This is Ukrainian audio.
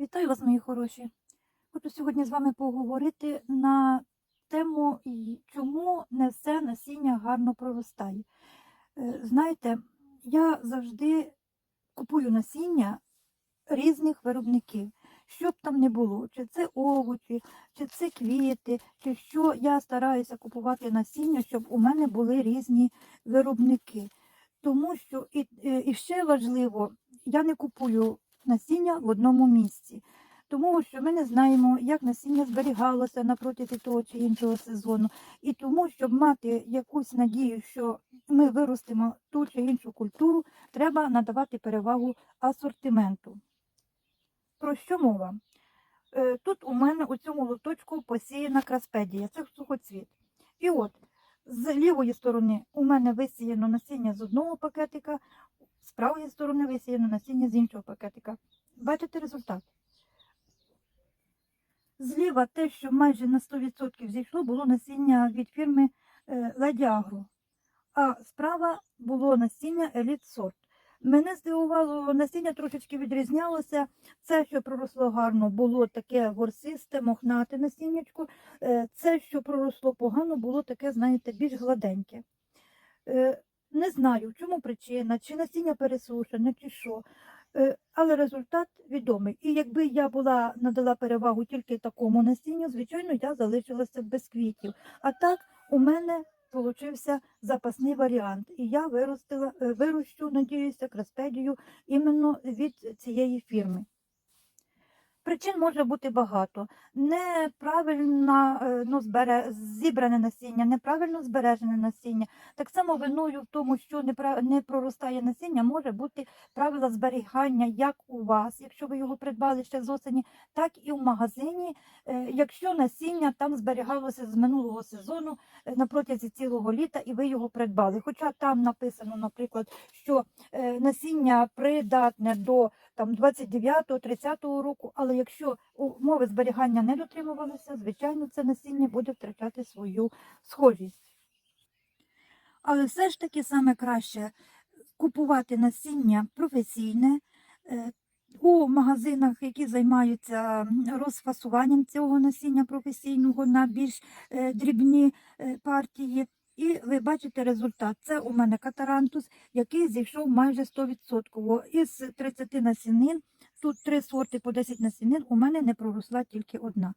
Вітаю вас, мої хороші. Хочу сьогодні з вами поговорити на тему, чому не все насіння гарно проростає. Е, Знаєте, я завжди купую насіння різних виробників, що б там не було, чи це овочі, чи це квіти, чи що я стараюся купувати насіння, щоб у мене були різні виробники. Тому що і, е, і ще важливо, я не купую насіння в одному місці. Тому що ми не знаємо, як насіння зберігалося на того чи іншого сезону. І тому, щоб мати якусь надію, що ми виростимо ту чи іншу культуру, треба надавати перевагу асортименту. Про що мова? Е, Тут у мене у цьому лоточку посіяна краспедія, це сухоцвіт. І от з лівої сторони у мене висіяно насіння з одного пакетика, з правої сторони висіяно насіння з іншого пакетика. Бачите результат? Зліва те, що майже на 100% зійшло, було насіння від фірми е, а справа було насіння Еліт Сорт. Мене здивувало, насіння трошечки відрізнялося. Це, що проросло гарно, було таке горсисте, мохнате насіннячко. Е, Це, що проросло погано, було таке, знаєте, більш гладеньке. Е, Не знаю, в чому причина, чи насіння пересушене, чи що. Е, Але результат відомий. І якби я була надала перевагу тільки такому насінню, звичайно, я залишилася без квітів. А так у мене получився запасний варіант. І я виростила, е, вирощу, надіюся, краспедію іменно від цієї фірми. Причин може бути багато. Неправильно е, ну, збере, зібране насіння, неправильно збережене насіння. Так само виною в тому, що не, проростає насіння, може бути правила зберігання як у вас, якщо ви його придбали ще з осені, так і в магазині, е, якщо насіння там зберігалося з минулого сезону е, на протязі цілого літа, і ви його придбали. Хоча там написано, наприклад, що насіння придатне до там 29-30 року, але якщо умови зберігання не дотримувалися, звичайно, це насіння буде втрачати свою схожість. Але все ж таки саме краще купувати насіння професійне е, у магазинах, які займаються розфасуванням цього насіння професійного на більш е, дрібні е, партії. І ви бачите результат. Це у мене катарантус, який зійшов майже 100%. Із 30 насінин, тут три сорти по 10 насінин, у мене не проросла тільки одна.